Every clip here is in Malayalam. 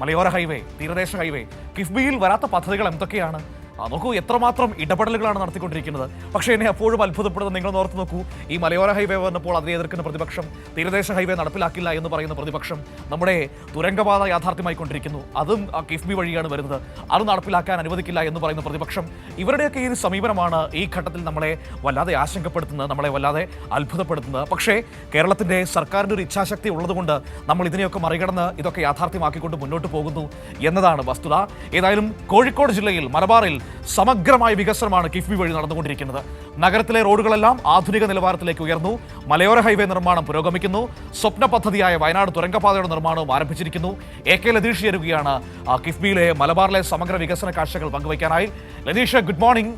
മലയോര ഹൈവേ തീരദേശ ഹൈവേ കിഫ്ബിയിൽ വരാത്ത പദ്ധതികൾ എന്തൊക്കെയാണ്? നോക്കൂ എത്രമാത്രം ഇടപെടലുകളാണ് നടത്തിക്കൊണ്ടിരിക്കുന്നത്. പക്ഷേ എന്നെ അപ്പോഴും അത്ഭുതപ്പെടുന്നത് നിങ്ങൾ ഓർത്ത് നോക്കൂ. ഈ മലയോര ഹൈവേ വന്നപ്പോൾ അതിനെ എതിർക്കുന്ന പ്രതിപക്ഷം തീരദേശ ഹൈവേ നടപ്പിലാക്കില്ല എന്ന് പറയുന്ന പ്രതിപക്ഷം നമ്മുടെ തുരങ്കപാത യാഥാർത്ഥ്യമായിക്കൊണ്ടിരിക്കുന്നു അതും കിഫ്ബി വഴിയാണ് വരുന്നത്. അത് നടപ്പിലാക്കാൻ അനുവദിക്കില്ല എന്ന് പറയുന്ന പ്രതിപക്ഷം ഇവരുടെയൊക്കെ ഈ ഒരു സമീപനമാണ് ഈ ഘട്ടത്തിൽ നമ്മളെ വല്ലാതെ ആശങ്കപ്പെടുത്തുന്നത് നമ്മളെ വല്ലാതെ അത്ഭുതപ്പെടുത്തുന്നത്. പക്ഷേ കേരളത്തിന്റെ സർക്കാരിന്റെ ഒരു ഇച്ഛാശക്തി ഉള്ളതുകൊണ്ട് നമ്മൾ ഇതിനെയൊക്കെ മറികടന്ന് ഇതൊക്കെ യാഥാർത്ഥ്യമാക്കിക്കൊണ്ട് മുന്നോട്ട് പോകുന്നു എന്നതാണ് വസ്തുത. ഏതായാലും കോഴിക്കോട് ജില്ലയിൽ മലബാറിൽ സമഗ്രമായ വികസനമാണ് കിഫ്ബി വഴി നടന്നുകൊണ്ടിരിക്കുന്നത്. നഗരത്തിലെ റോഡുകളെല്ലാം ആധുനിക നിലവാരത്തിലേക്ക് ഉയർന്നു. മലയോര ഹൈവേ നിർമ്മാണം പുരോഗമിക്കുന്നു. സ്വപ്ന പദ്ധതിയായ വയനാട് തുരങ്കപാതയുടെ നിർമ്മാണവും ആരംഭിച്ചിരിക്കുന്നു. എ കെ ലതീഷ് ചേരുകയാണ് കിഫ്ബിയിലെ മലബാറിലെ സമഗ്ര വികസന കാഴ്ചകൾ പങ്കുവയ്ക്കാനായി. Latheesh good morning.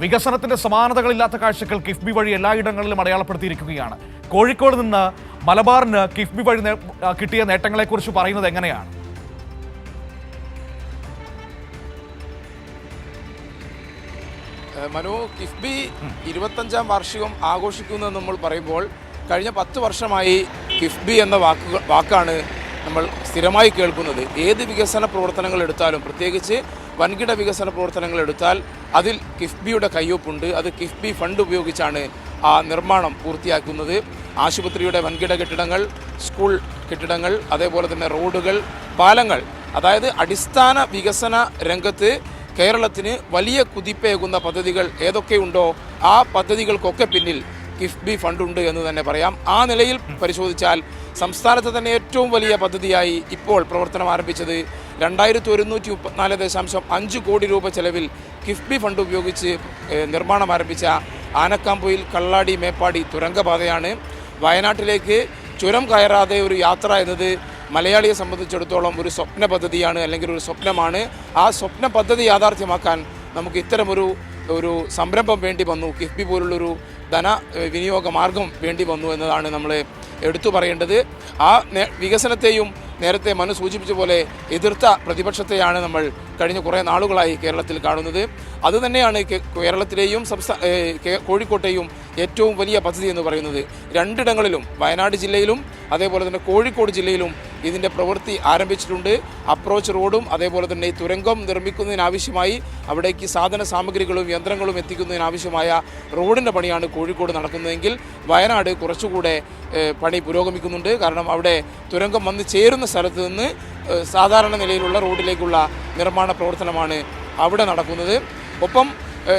വികസനത്തിന്റെ സമാനതകളില്ലാത്ത കാഴ്ചകൾ കിഫ്ബി വഴി എല്ലായിടങ്ങളിലും അടയാളപ്പെടുത്തിയിരിക്കുകയാണ്. കോഴിക്കോട് നിന്ന് മലബാറിന് കിഫ്ബി വഴി കിട്ടിയ നേട്ടങ്ങളെക്കുറിച്ച് പറയുന്നത് എങ്ങനെയാണ്? മനു കിഫ്ബി ഇരുപത്തഞ്ചാം വാർഷികം ആഘോഷിക്കുന്നു നമ്മൾ പറയുമ്പോൾ കഴിഞ്ഞ പത്ത് വർഷമായി കിഫ്ബി എന്ന വാക്കുകൾ വാക്കാണ് നമ്മൾ സ്ഥിരമായി കേൾക്കുന്നത്. ഏത് വികസന പ്രവർത്തനങ്ങൾ എടുത്താലും പ്രത്യേകിച്ച് വൻകിട വികസന പ്രവർത്തനങ്ങൾ എടുത്താൽ അതിൽ കിഫ്ബിയുടെ കയ്യൊപ്പുണ്ട്. അത് കിഫ്ബി ഫണ്ട് ഉപയോഗിച്ചാണ് ആ നിർമ്മാണം പൂർത്തിയാക്കുന്നത്. ആശുപത്രിയുടെ വൻകിട കെട്ടിടങ്ങൾ സ്കൂൾ കെട്ടിടങ്ങൾ അതേപോലെ തന്നെ റോഡുകൾ പാലങ്ങൾ. അതായത് അടിസ്ഥാന വികസന രംഗത്ത് കേരളത്തിന് വലിയ കുതിപ്പേകുന്ന പദ്ധതികൾ ഏതൊക്കെയുണ്ടോ ആ പദ്ധതികൾക്കൊക്കെ പിന്നിൽ കിഫ്ബി ഫണ്ടുണ്ട് എന്ന് തന്നെ പറയാം. ആ നിലയിൽ പരിശോധിച്ചാൽ സംസ്ഥാനത്ത് തന്നെ ഏറ്റവും വലിയ പദ്ധതിയായി ഇപ്പോൾ പ്രവർത്തനം ആരംഭിച്ചത് രണ്ടായിരത്തി ഒരുന്നൂറ്റി മുപ്പത്തിനാല് ദശാംശം അഞ്ച് കോടി രൂപ ചെലവിൽ കിഫ്ബി ഫണ്ട് ഉപയോഗിച്ച് നിർമ്മാണം ആരംഭിച്ച ആനക്കാമ്പൊയിൽ കള്ളാടി മേപ്പാടി തുരങ്കപാതയാണ്. വയനാട്ടിലേക്ക് ചുരം കയറാതെ ഒരു യാത്ര എന്നത് മലയാളിയെ സംബന്ധിച്ചിടത്തോളം ഒരു സ്വപ്ന പദ്ധതിയാണ് അല്ലെങ്കിൽ ഒരു സ്വപ്നമാണ്. ആ സ്വപ്ന പദ്ധതി യാഥാർത്ഥ്യമാക്കാൻ നമുക്ക് ഇത്തരമൊരു ഒരു സംരംഭം വേണ്ടി വന്നു. കിഫ്ബി പോലുള്ളൊരു ധന വിനിയോഗ മാർഗം വേണ്ടി വന്നു എന്നതാണ് നമ്മൾ എടുത്തു പറയേണ്ടത്. ആ വികസനത്തെയും നേരത്തെ മനു സൂചിപ്പിച്ച പോലെ എതിർത്ത പ്രതിപക്ഷത്തെയാണ് നമ്മൾ കഴിഞ്ഞ കുറേ നാളുകളായി കേരളത്തിൽ കാണുന്നത്. അതുതന്നെയാണ് കേരളത്തിലെയും സംസ്ഥാന കോഴിക്കോട്ടെയും ഏറ്റവും വലിയ പദ്ധതി എന്ന് പറയുന്നത്. രണ്ടിടങ്ങളിലും വയനാട് ജില്ലയിലും അതേപോലെ തന്നെ കോഴിക്കോട് ജില്ലയിലും ഇതിന്റെ പ്രവൃത്തി ആരംഭിച്ചിട്ടുണ്ട്. അപ്രോച്ച് റോഡും അതേപോലെ തന്നെ ഈ തുരങ്കം നിർമ്മിക്കുന്നതിനാവശ്യമായി അവിടേക്ക് സാധന സാമഗ്രികളും യന്ത്രങ്ങളും എത്തിക്കുന്നതിനാവശ്യമായ റോഡിന്റെ പണിയാണ് കോഴിക്കോട് നടക്കുന്നതെങ്കിൽ വയനാട് കുറച്ചുകൂടെ പണി പുരോഗമിക്കുന്നുണ്ട്. കാരണം അവിടെ തുരങ്കം വന്ന് ചേരുന്ന സ്ഥലത്ത് നിന്ന് സാധാരണ നിലയിലുള്ള റോഡിലേക്കുള്ള നിർമ്മാണ പ്രവർത്തനമാണ് അവിടെ നടക്കുന്നത്. ഒപ്പം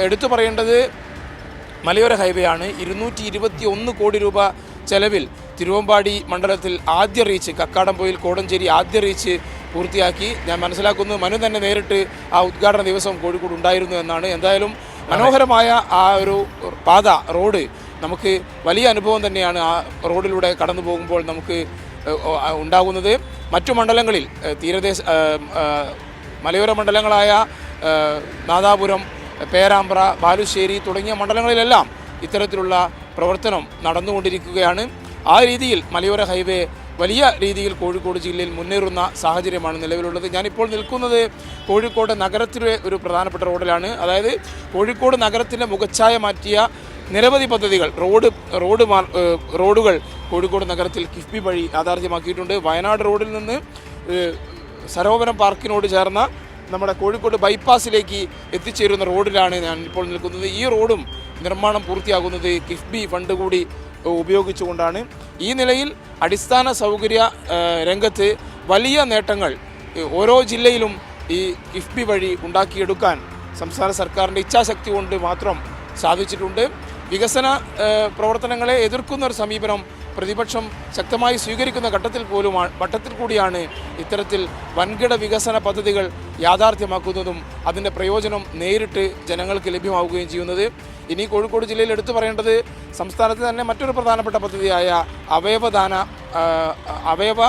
എടുത്തു പറയേണ്ടത് മലയോര ഹൈവേ ആണ് ഇരുന്നൂറ്റി കോടി രൂപ ചെലവിൽ തിരുവമ്പാടി മണ്ഡലത്തിൽ ആദ്യ റീച്ച് കക്കാടംപൊയിൽ കോടഞ്ചേരി ആദ്യ റീച്ച് പൂർത്തിയാക്കി. ഞാൻ മനസ്സിലാക്കുന്നു മനു തന്നെ നേരിട്ട് ആ ഉദ്ഘാടന ദിവസം കോഴിക്കോട് ഉണ്ടായിരുന്നു എന്നാണ്. എന്തായാലും മനോഹരമായ ആ ഒരു പാത റോഡ് നമുക്ക് വലിയ അനുഭവം തന്നെയാണ് ആ റോഡിലൂടെ കടന്നു പോകുമ്പോൾ നമുക്ക് ഉണ്ടാകുന്നത്. മറ്റു മണ്ഡലങ്ങളിൽ തീരദേശ മലയോര മണ്ഡലങ്ങളായ നാദാപുരം പേരാമ്പ്ര ബാലുശ്ശേരി തുടങ്ങിയ മണ്ഡലങ്ങളിലെല്ലാം ഇത്തരത്തിലുള്ള പ്രവർത്തനം നടന്നുകൊണ്ടിരിക്കുകയാണ്. ആ രീതിയിൽ മലയോര ഹൈവേ വലിയ രീതിയിൽ കോഴിക്കോട് ജില്ലയിൽ മുന്നേറുന്ന സാഹചര്യമാണ് നിലവിലുള്ളത്. ഞാനിപ്പോൾ നിൽക്കുന്നത് കോഴിക്കോട് നഗരത്തിലെ ഒരു പ്രധാനപ്പെട്ട റോഡിലാണ്. അതായത് കോഴിക്കോട് നഗരത്തിന്റെ മുഖച്ഛായ മാറ്റിയ നിരവധി പദ്ധതികൾ റോഡ് റോഡ് റോഡുകൾ കോഴിക്കോട് നഗരത്തിൽ കിഫ്ബി വഴി യാഥാർത്ഥ്യമാക്കിയിട്ടുണ്ട്. വയനാട് റോഡിൽ നിന്ന് സരോവരം പാർക്കിനോട് ചേർന്ന നമ്മുടെ കോഴിക്കോട് ബൈപ്പാസിലേക്ക് എത്തിച്ചേരുന്ന റോഡിലാണ് ഞാൻ ഇപ്പോൾ നിൽക്കുന്നത്. ഈ റോഡും നിർമ്മാണം പൂർത്തിയാകുന്നത് കിഫ്ബി ഫണ്ട് കൂടി ഉപയോഗിച്ചുകൊണ്ടാണ് ഈ നിലയിൽ അടിസ്ഥാന സൗകര്യ രംഗത്ത് വലിയ നേട്ടങ്ങൾ ഓരോ ജില്ലയിലും ഈ കിഫ്ബി വഴി ഉണ്ടാക്കിയെടുക്കാൻ സംസ്ഥാന സർക്കാരിന്റെ ഇച്ഛാശക്തി കൊണ്ട് മാത്രം സാധിച്ചിട്ടുണ്ട്. വികസന പ്രവർത്തനങ്ങളെ എതിർക്കുന്ന ഒരു സമീപനം പ്രതിപക്ഷം ശക്തമായി സ്വീകരിക്കുന്ന ഘട്ടത്തിൽ പോലും വട്ടത്തിൽ കൂടിയാണ് ഇത്തരത്തിൽ വൻകിട വികസന പദ്ധതികൾ യാഥാർത്ഥ്യമാക്കുന്നതും അതിന്റെ പ്രയോജനം നേരിട്ട് ജനങ്ങൾക്ക് ലഭ്യമാവുകയും ചെയ്യുന്നത്. ഇനി കോഴിക്കോട് ജില്ലയിൽ എടുത്തു പറയേണ്ടത് സംസ്ഥാനത്ത് തന്നെ മറ്റൊരു പ്രധാനപ്പെട്ട പദ്ധതിയായ അവയവദാന അവയവ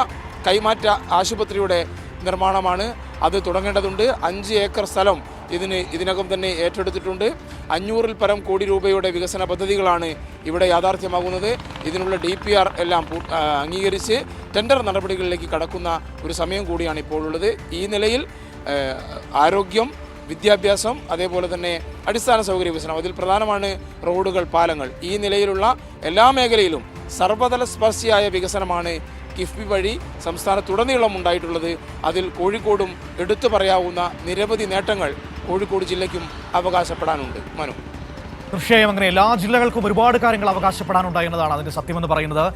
കൈമാറ്റ ആശുപത്രിയുടെ നിർമ്മാണമാണ് അത് തുടങ്ങേണ്ടതുണ്ട്. അഞ്ച് ഏക്കർ സ്ഥലം ഇതിന് ഇതിനകം തന്നെ ഏറ്റെടുത്തിട്ടുണ്ട്. അഞ്ഞൂറിൽ പരം കോടി രൂപയുടെ വികസന പദ്ധതികളാണ് ഇവിടെ യാഥാർത്ഥ്യമാകുന്നത്. ഇതിനുള്ള ഡി പി ആർ എല്ലാം അംഗീകരിച്ച് ടെൻഡർ നടപടികളിലേക്ക് കടക്കുന്ന ഒരു സമയം കൂടിയാണ് ഇപ്പോൾ ഉള്ളത്. ഈ നിലയിൽ ആരോഗ്യം വിദ്യാഭ്യാസം അതേപോലെ തന്നെ അടിസ്ഥാന സൗകര്യ വികസനം അതിൽ പ്രധാനമാണ് റോഡുകൾ പാലങ്ങൾ. ഈ നിലയിലുള്ള എല്ലാ മേഖലയിലും സർവതല സ്പർശിയായ വികസനമാണ് കിഫ്ബി വഴി സംസ്ഥാനത്തുടനീളം ഉണ്ടായിട്ടുള്ളത്. അതിൽ കോഴിക്കോടും എടുത്തു പറയാവുന്ന നിരവധി നേട്ടങ്ങൾ കോഴിക്കോട് ജില്ലയ്ക്കും അവകാശപ്പെടാനുണ്ട്. മനു. തീർച്ചയായും അങ്ങനെ എല്ലാ ജില്ലകൾക്കും ഒരുപാട് കാര്യങ്ങൾ അവകാശപ്പെടാനുണ്ടായി എന്നതാണ് അതിന്റെ സത്യമെന്ന് പറയുന്നത്.